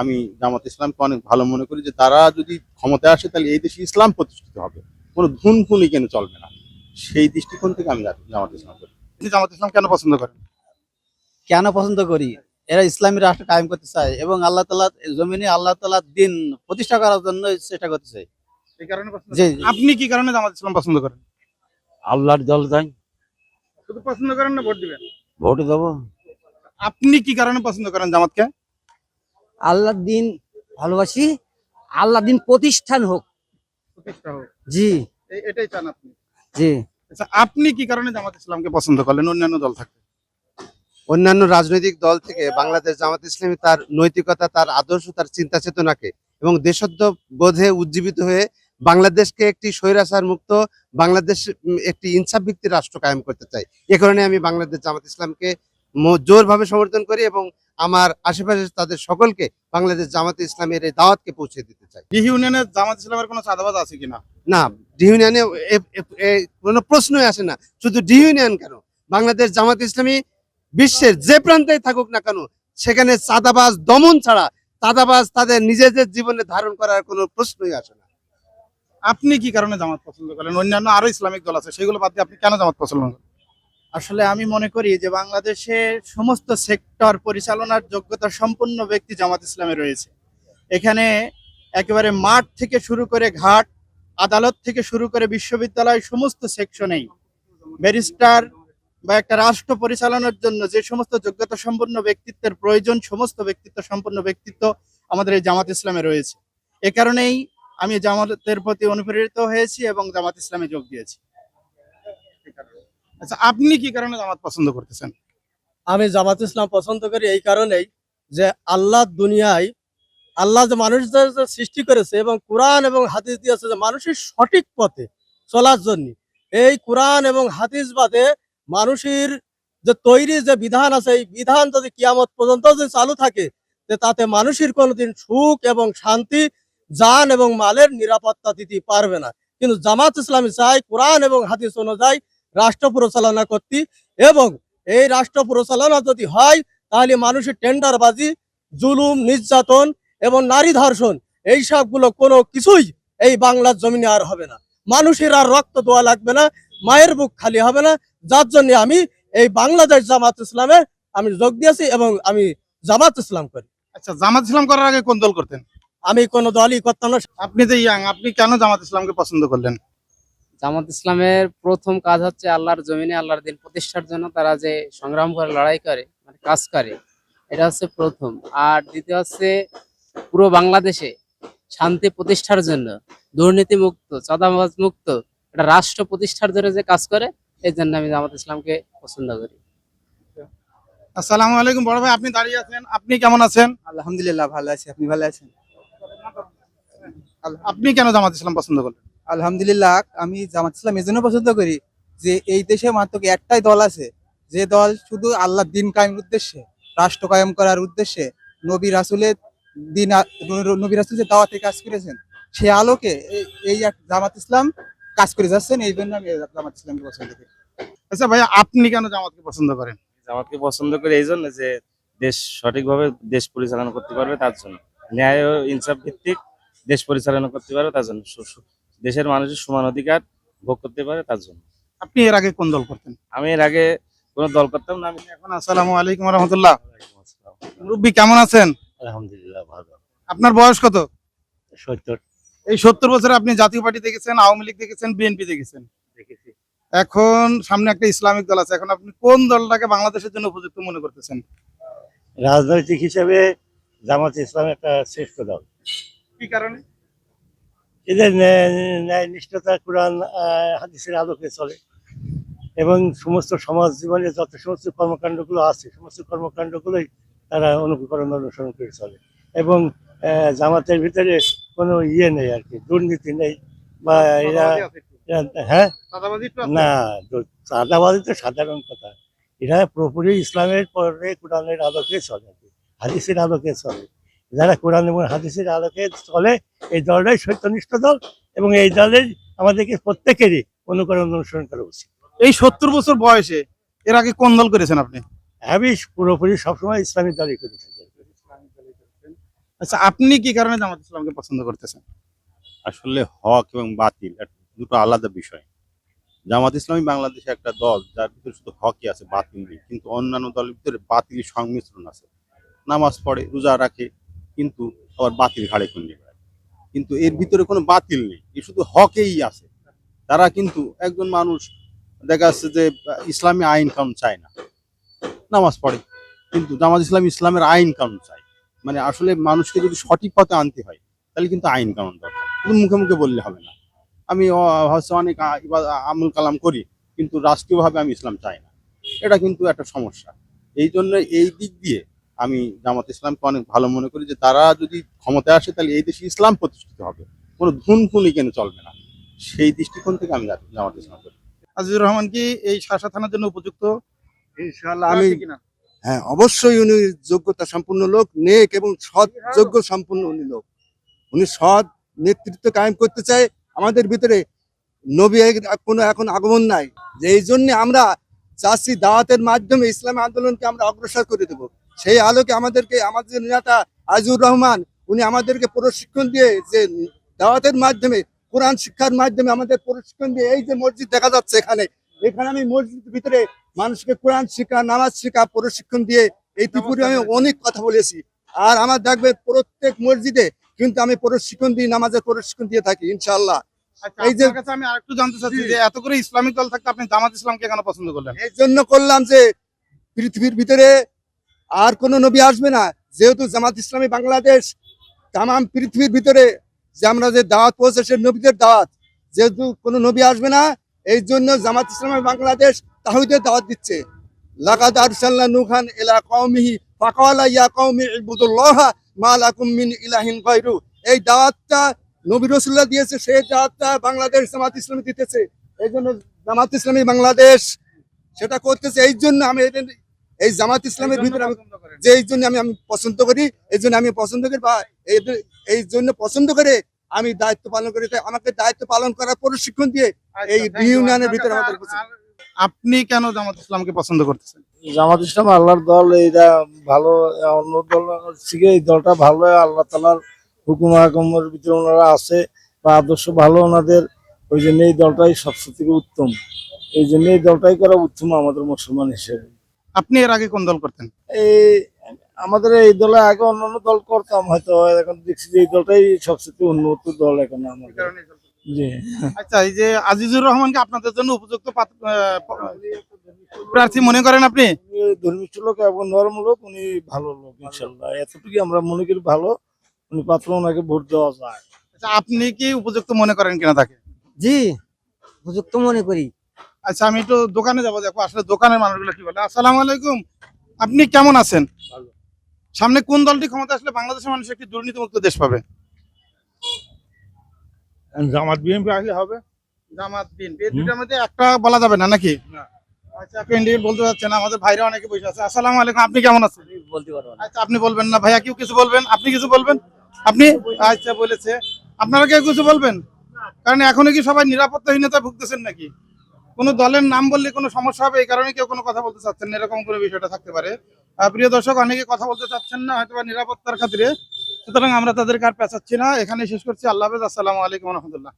আমি জামাত ইসলামকে অনেক ভালো মনে করি যে তারা যদি ক্ষমতায় আসে তাহলে এই দেশে ইসলাম প্রতিষ্ঠিত হবে। কোনো ধুন খুনি কেন চলবে না? সেই দৃষ্টিকোণ থেকে আমি জামাত ইসলাম করি। আপনি জামাত ইসলাম কেন পছন্দ করেন? কেন পছন্দ করি? এরা ইসলামী রাষ্ট্র কায়েম করতে চায় এবং আল্লাহ তালা জমিনে আল্লাহ তালার দিন প্রতিষ্ঠা করার জন্য চেষ্টা করতে চাই এই কারণে পছন্দ আপনি কি কারণে জামাত ইসলাম পছন্দ করেন? আল্লাহর দল যাই শুধু পছন্দ করেন না ভোট দিবেন? ভোট দেবো। আপনি কি কারণে পছন্দ করেন জামাতকে? আল্লাহর দিন ভালোবাসি আল্লাহ দিন প্রতিষ্ঠান হোক। প্রতিষ্ঠা হোক। জি। এটাই চান আপনি? জি। আচ্ছা আপনি কি কারণে জামাত ইসলামকে পছন্দ করলেন? অন্যান্য দল থাকতে অন্যান্য রাজনৈতিক দল থেকে বাংলাদেশ জামাত ইসলামী তার নৈতিকতা তার আদর্শ তার চিন্তা চেতনাকে এবং দেশত্ব বোধে উজ্জীবিত হয়ে বাংলাদেশকে একটি স্বৈরাচার মুক্ত বাংলাদেশ একটি ইনসাফ ভিত্তিক রাষ্ট্র কায়েম করতে চাই। এ কারণে আমি বাংলাদেশ জামাত ইসলামকে জোরভাবে সমর্থন করি এবং আমার আশেপাশে তাদের সকলকে বাংলাদেশ জামাত ইসলামের এই দাওয়াতকে পৌঁছে দিতে চাই। ডিহ ইউনিয়নে জামাত ইসলামের কোনো চাঁদাবাজ আছে কিনা? না ডি ইউনিয়নে কোনো প্রশ্নই আসে না। শুধু ডি ইউনিয়ন কেন? বাংলাদেশ জামাত ইসলামী বিশ্বের যে প্রান্তেই থাকুক না কেন সেখানে চাঁদাবাজ দমন ছাড়া চাঁদাবাজ তাদের নিজেদের জীবনে ধারণ করার কোনো প্রশ্নই আসে না। আপনি কি কারণে জামাত পছন্দ করেন? অন্যান্য আরও ইসলামিক দল আছে সেগুলো বাদ দিয়ে আপনি কেন জামাত পছন্দ করেন? আসলে আমি মনে করি যে বাংলাদেশে সমস্ত সেক্টর পরিচালনার যোগ্যতা সম্পন্ন ব্যক্তি জামাত ইসলামে রয়েছে। এখানে একেবারে মাঠ থেকে শুরু করে ঘাট, আদালত থেকে শুরু করে বিশ্ববিদ্যালয় সমস্ত সেকশনেই ব্যারিস্টার বা একটা রাষ্ট্র পরিচালনার জন্য যে সমস্ত যোগ্যতা সম্পন্ন ব্যক্তিত্বের প্রয়োজন, সমস্ত ব্যক্তিত্ব সম্পন্ন ব্যক্তিত্ব আমাদের এই জামাত ইসলামে রয়েছে। এ কারণেই আমি জামাতের প্রতি অনুপ্রেরিত হয়েছি এবং জামাত ইসলামে যোগ দিয়েছি। আচ্ছা আপনি কি কারণে জামাত পছন্দ করতেছেন? আমি জামাত ইসলাম পছন্দ করি এই কারণেই যে আল্লাহ দুনিয়ায়, আল্লাহ যে মানুষদের সৃষ্টি করেছে এবং কোরআন এবং হাদিস দিয়েছে যে মানুষের সঠিক পথে চলার জন্য। এই কোরআন এবং হাদিস বাদে মানুষের যে তৈরি যে বিধান আছে, এই বিধান যদি কিয়ামত পর্যন্ত যদি চালু থাকে যে তাতে মানুষের কোনোদিন সুখ এবং শান্তি, জান এবং মালের নিরাপত্তা দিতে পারবে না। কিন্তু জামাত ইসলামী চাই কোরআন এবং হাদিস অনুযায়ী রাষ্ট্র পরিচালনা করতে এবং এই রাষ্ট্র পরিচালনা যদি হয় তাহলে মানুষের টেন্ডারবাজি জুলুম নির্যাতন এবং নারী ধর্ষণ এই সবগুলো কোনো কিছুই এই বাংলার জমিনে আর হবে না। মানুষের আর রক্ত দোয়া লাগবে না মায়ের বুক খালি হবে না। যার জন্য আমি এই বাংলাদেশ জামাত ইসলামে আমি যোগ দিয়েছি এবং আমি জামাত ইসলাম করি। আচ্ছা জামাত ইসলাম করার আগে কোন দল করতেন? আমি কোনো দলই করতাম না। আপনি যে ইয়াং আপনি কেন জামাত ইসলামকে পছন্দ করলেন? জামাত ইসলামের প্রথম কাজ হচ্ছে আল্লাহর জমিনে আল্লাহর দিন প্রতিষ্ঠার জন্য তারা যে সংগ্রাম করে লড়াই করে মানে কাজ করে এটা হচ্ছে প্রথম। আর দ্বিতীয় হচ্ছে পুরো বাংলাদেশে শান্তি প্রতিষ্ঠার জন্য দুর্নীতি মুক্ত চাঁদাবাজ মুক্ত একটা রাষ্ট্র প্রতিষ্ঠার জন্য যে কাজ করে এই জন্য আমি জামাত ইসলামকে পছন্দ করি। আসসালামু আলাইকুম বড় ভাই আপনি দাঁড়িয়ে আছেন? আপনি কেমন আছেন? আলহামদুলিল্লাহ ভালো আছি। আপনি ভালো আছেন? আপনি কেন জামাত ইসলাম পছন্দ করলেন? আলহামদুলিল্লাহ আমি জামাত ইসলাম এই জন্য পছন্দ করি যে এই দেশে মাত্র একটাই দল আছে? যে দল শুধু আল্লাহ দিন কায়েমের উদ্দেশ্যে রাষ্ট্র কায়েম করার উদ্দেশ্যে নবী রাসুলের দিন নবী রাসুল যে দাওয়াতে কাজ করেছেন সে আলোকে এই- এক জামাত ইসলাম কাজ করে যাচ্ছেন এই জন্য আমি জামাত ইসলামকে পছন্দ করি। আচ্ছা ভাইয়া আপনি কেন জামাতকে পছন্দ করেন? জামাতকে পছন্দ করি এই জন্য যে দেশ সঠিকভাবে দেশ পরিচালনা করতে পারবে তার জন্য। ন্যায় ও ইনসাফ ভিত্তিক দেশ পরিচালনা করতে পারবে তার জন্য। দেশের মানুষের সমান অধিকার ভোগ করতে পারে তার জন্য। আপনি এর আগে কোন দল করতেন? আমি এর আগে কোনো দল করতাম না আমি এখন আসসালামু আলাইকুম রহমতুল্লাহ। মুরব্বী কেমন আছেন? আলহামদুলিল্লাহ ভালো। আপনার বয়স কত? সত্তর। এই সত্তর বছরে আপনি জাতীয় পার্টি দেখেছেন আওয়ামী লীগ দেখেছেন বিএনপি দেখেছেন? দেখেছি। এখন সামনে একটা ইসলামিক দল আছে এখন আপনি কোন দলটাকে বাংলাদেশের জন্য উপযুক্ত মনে করতেছেন? রাজনৈতিক হিসেবে জামাত ইসলাম একটা শ্রেষ্ঠ দল। কি কারণে? এদের ন্যায় নিষ্ঠতা কোরআন হাদিসের আলোকে চলে। এবং সমস্ত সমাজ জীবনে যত সমস্ত কর্মকাণ্ডগুলো আছে সমস্ত কর্মকাণ্ডগুলোই তারা অনুকরণ অনুসরণ করে চলে। এবং জামাতের ভিতরে কোনো ইয়ে নেই আর কি দুর্নীতি নেই। বা এরা হ্যাঁ? না চাঁদাবাজি তো সাধারণ কথা। এরা পুরোপুরি ইসলামের পরে কোরআনের আলোকে চলে আর কি, হাদিসের আলোকে চলে। যারা কোরআন এবং হাদিসের আলোকে চলে এই দলটাই সত্যনিষ্ঠ দল এবং এই দলের আমাদেরকে প্রত্যেকেরই অনুকরণ অনুসরণ করা উচিত। এই সত্তর বছর বয়সে এর আগে কোন দল করেছেন আপনি? আমি পুরোপুরি সবসময় ইসলামী দলই করে থাকি আচ্ছা আপনি কি কারণে জামাত ইসলামকে পছন্দ করতেছেন? আসলে হক এবং বাতিল দুটো আলাদা বিষয়। জামাত ইসলামী বাংলাদেশে একটা দল যার ভিতরে শুধু হকই আছে বাতিল নেই কিন্তু অন্যান্য দলের ভিতরে বাতিল সংমিশ্রণ আছে। নামাজ পড়ে রোজা রাখে কিন্তু আবার বাতিল ঘাড়ে বেড়ায়। কিন্তু এর ভিতরে কোনো বাতিল নেই, এ শুধু হকেই আছে। তারা কিন্তু একজন মানুষ, দেখা যাচ্ছে যে ইসলামী আইন কানুন চায় না। নামাজ পড়ে, কিন্তু জামাত ইসলাম ইসলামের আইন কানুন চায়। মানে আসলে মানুষকে যদি সঠিক পথে আনতে হয়, তাহলে কিন্তু আইন কানুন দরকার। শুধু মুখে মুখে বললে হবে না। আমি হচ্ছে অনেক আমল কালাম করি, কিন্তু রাষ্ট্রীয়ভাবে আমি ইসলাম চাই না। এটা কিন্তু একটা সমস্যা। এই জন্য এই দিক দিয়ে আমি জামাত ইসলামকে অনেক ভালো মনে করি যে তারা যদি ক্ষমতায় আসে তাহলে এই দেশে ইসলাম প্রতিষ্ঠিত হবে। কোনো ধুন ফুনি কেন চলবে না? সেই দৃষ্টিকোণ থেকে আমি জামাত ইসলাম করি। আজিজুর রহমান কি এই শাসা থানার জন্য উপযুক্ত? ইনশাআল্লাহ আমি হ্যাঁ অবশ্যই উনি যোগ্যতা সম্পূর্ণ লোক নেক এবং সৎ যোগ্য সম্পূর্ণ উনি লোক। উনি সৎ নেতৃত্ব কায়েম করতে চায়। আমাদের ভিতরে নবী কোনো এখন আগমন নাই। যে এই জন্য আমরা চাষি দাওয়াতের মাধ্যমে ইসলামী আন্দোলনকে আমরা অগ্রসর করে দেব। সেই আলোকে আমাদেরকে আমাদের নেতা আজিউর রহমান উনি আমাদেরকে প্রশিক্ষণ দিয়ে যে দাওয়াতের মাধ্যমে কোরআন শিক্ষার মাধ্যমে আমাদের প্রশিক্ষণ দিয়ে এই যে মসজিদ দেখা যাচ্ছে এখানে এখানে আমি মসজিদের ভিতরে মানুষকে কোরআন শিক্ষা নামাজ শিক্ষা প্রশিক্ষণ দিয়ে এই ত্রিপুরে আমি অনেক কথা বলেছি। আর আমার দেখবে প্রত্যেক মসজিদে কিন্তু আমি প্রশিক্ষণ দিই নামাজের প্রশিক্ষণ দিয়ে থাকি ইনশাআল্লাহ। আচ্ছা, এই যে- আমি আরেকটু জানতে চাচ্ছি যে এত করে ইসলামিক দল থাকতে আপনি জামাত ইসলামকে কেন পছন্দ করলেন? এই জন্য করলাম যে পৃথিবীর ভিতরে আর কোন নবী আসবে না। যেহেতু জামাত ইসলামী বাংলাদেশ তাম পৃথিবীর ভিতরে যে আমরা যে দাওয়াত পৌঁছেছে নবীদের দাওয়াত। যেহেতু কোনো নবী আসবে না, এই জন্য জামাত ইসলামী বাংলাদেশ তাহিদের দাওয়াত দিচ্ছে। গায়রু। এই দিয়েছে, সেই বাংলাদেশ জামাত ইসলামী দিতেছে। এই জন্য জামাত ইসলামী বাংলাদেশ সেটা করতেছে। এই জন্য আমি এই জামাত ইসলামের ভিতরে আমি যে এই জন্য আমি আমি পছন্দ করি এই জন্য আমি পছন্দ করি বা এই জন্য পছন্দ করে আমি দায়িত্ব পালন করি। তাই আমাকে দায়িত্ব পালন করার প্রশিক্ষণ দিয়ে আচ্ছা, এই ইউনিয়নের ভিতরে আমাদের আর আপনি কেন জামাত ইসলামকে পছন্দ করতেছেন? জামাত ইসলাম আল্লাহর দল এটা ভালো অন্য দল থেকে এই দলটা ভালো আল্লাহ তালার হুকুম হাকুমের ভিতরে ওনারা আছে বা আদর্শ ভালো ওনাদের ওই জন্য এই দলটাই সবচেয়ে থেকে উত্তম। এই জন্য এই দলটাই করা উত্তম আমাদের মুসলমান হিসেবে। আপনি এর আগে কোন দল করতেন? এই আমাদের এই দলে আগে অন্যান্য দল করতাম হয়তো এখন দেখছি যে এই দলটাই সবচেয়ে উন্নত দল এখন আমাদের। জি। আচ্ছা এই যে আজিজুর রহমানকে আপনাদের জন্য উপযুক্ত প্রার্থী মনে করেন আপনি? লোক এবং নরম লোক উনি ভালো লোক ইনশাল্লাহ। এতটুকু আমরা মনে করি ভালো উনি পাত্র ওনাকে ভোট দেওয়া যায়। আচ্ছা আপনি কি উপযুক্ত মনে করেন কিনা তাকে? জি উপযুক্ত মনে করি। আচ্ছা আমি একটু দোকানে যাব দেখো আসলে দোকানের মানুষগুলো কি বলে। আসসালামু আলাইকুম আপনি কেমন আছেন? সামনে কোন দলটি ক্ষমতা আসলে বাংলাদেশের মানুষ একটি দুর্নীতিমুক্ত দেশ পাবে? জামাত বিএনপি আসলে হবে। জামাত বিএনপি দুটার মধ্যে একটা বলা যাবে না নাকি? আচ্ছা আপনি ইন্ডিয়ান বলতে চাচ্ছেন আমাদের ভাইরা অনেকে বসে আছে। আসসালামু আলাইকুম আপনি কেমন আছেন? বলতে পারব আচ্ছা আপনি বলবেন না ভাইয়া কেউ কিছু বলবেন? আপনি কিছু বলবেন? আপনি? আচ্ছা বলেছে। আপনারা কেউ কিছু বলবেন? কারণ এখনও কি সবাই নিরাপত্তাহীনতায় ভুগতেছেন নাকি? কোনো দলের নাম বললে কোনো সমস্যা হবে, এই কারণে কেউ কোনো কথা বলতে চাচ্ছেন না, এরকম কোনো বিষয়টা থাকতে পারে। প্রিয় দর্শক, অনেকে কথা বলতে চাচ্ছেন না হয়তো নিরাপত্তার খাতিরে। সুতরাং আমরা তাদেরকে আর পেঁচাচ্ছি না। এখানে শেষ করছি। আল্লাহ হাফেজ। আসসালামু আলাইকুম রহমতুল্লাহ।